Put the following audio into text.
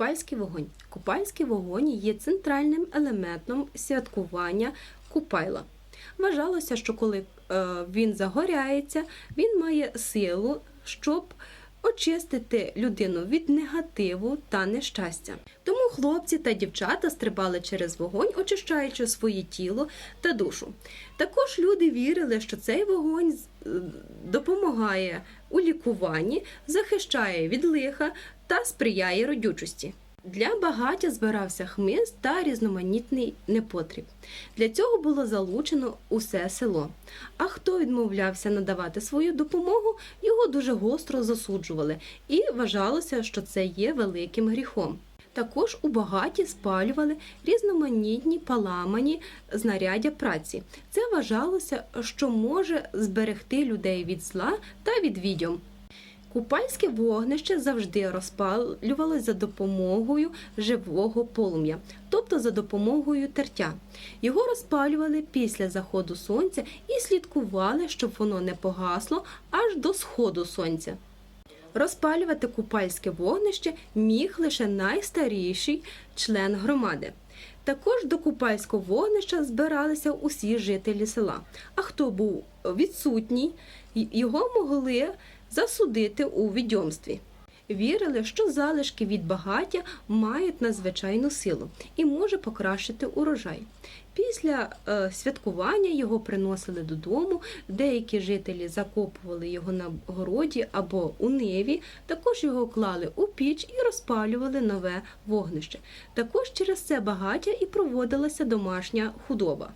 Купальський вогонь. Купальський вогонь є центральним елементом святкування Купайла. Вважалося, що коли е, він загоряється, він має силу, щоб очистити людину від негативу та нещастя. Тому хлопці та дівчата стрибали через вогонь, очищаючи своє тіло та душу. Також люди вірили, що цей вогонь допомагає у лікуванні, захищає від лиха та сприяє родючості. Для багаття збирався хмиз та різноманітний непотріб. Для цього було залучено усе село. А хто відмовлявся надавати свою допомогу, його дуже гостро засуджували, і вважалося, що це є великим гріхом. Також у багаті спалювали різноманітні паламані знаряддя праці. Це вважалося, що може зберегти людей від зла та від відьом. Купальське вогнище завжди розпалювалось за допомогою живого полум'я, тобто за допомогою тертя. Його розпалювали після заходу сонця і слідкували, щоб воно не погасло аж до сходу сонця. Розпалювати купальське вогнище міг лише найстаріший член громади. Також до купальського вогнища збиралися усі жителі села. А хто був відсутній, його могли засудити у відьомстві. Вірили, що залишки від багаття мають надзвичайну силу і може покращити урожай. Після е, святкування його приносили додому. Деякі жителі закопували його на городі або у ниві. Також його клали у піч і розпалювали нове вогнище. Також через це багаття і проводилася домашня худоба.